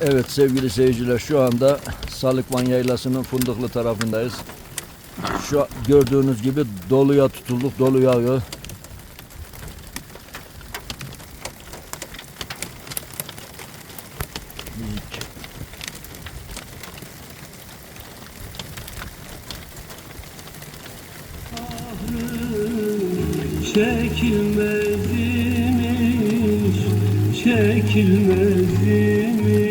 Evet sevgili seyirciler şu anda Salıkman Yaylası'nın Fındıklı tarafındayız. Şu gördüğünüz gibi doluya tutulduk, dolu yağıyor. Çekilmezmiş, çekilmezmiş,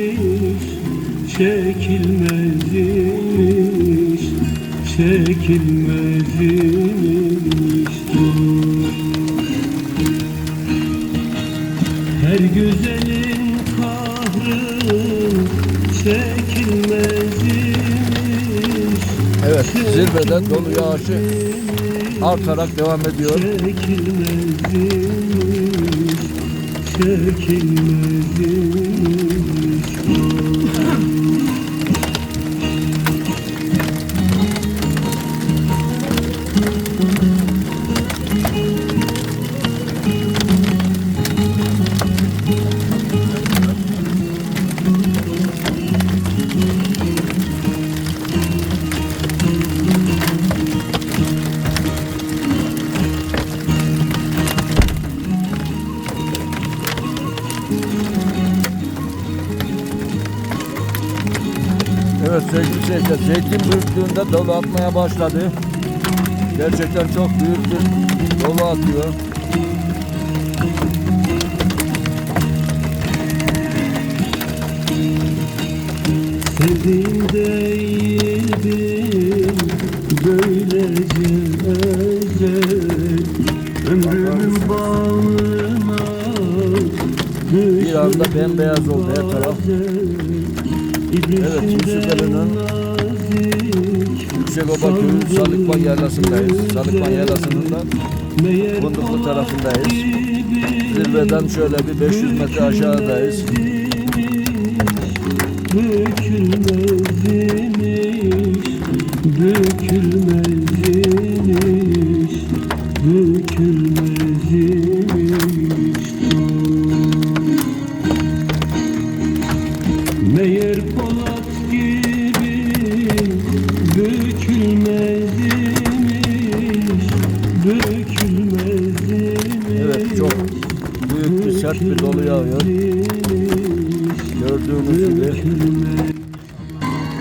çekilmezmiş, çekilmezmiş. Her güzelin kahrı çekilmezmiş. Evet zirveden dolu yağışı artarak devam ediyor. Çekilmezmiş, çekilmezmiş Evet sevgili seyirciler zeytin büyüklüğünde dolu atmaya başladı. Gerçekten çok büyük bir dolu atıyor. Sevdiğim değildim böylece özel Ömrümün bağına Bir anda bembeyaz oldu her taraf. Evet Yusufeli'nin Yüksekoba Köyü Salıkban Yaylası'ndayız. Salıkban Yaylası'nın da Fındıklı tarafındayız. Zirveden şöyle bir 500 metre aşağıdayız. Dökülmezmiş, Evet çok büyük bir sert bir dolu yağıyor. Gördüğünüz gibi.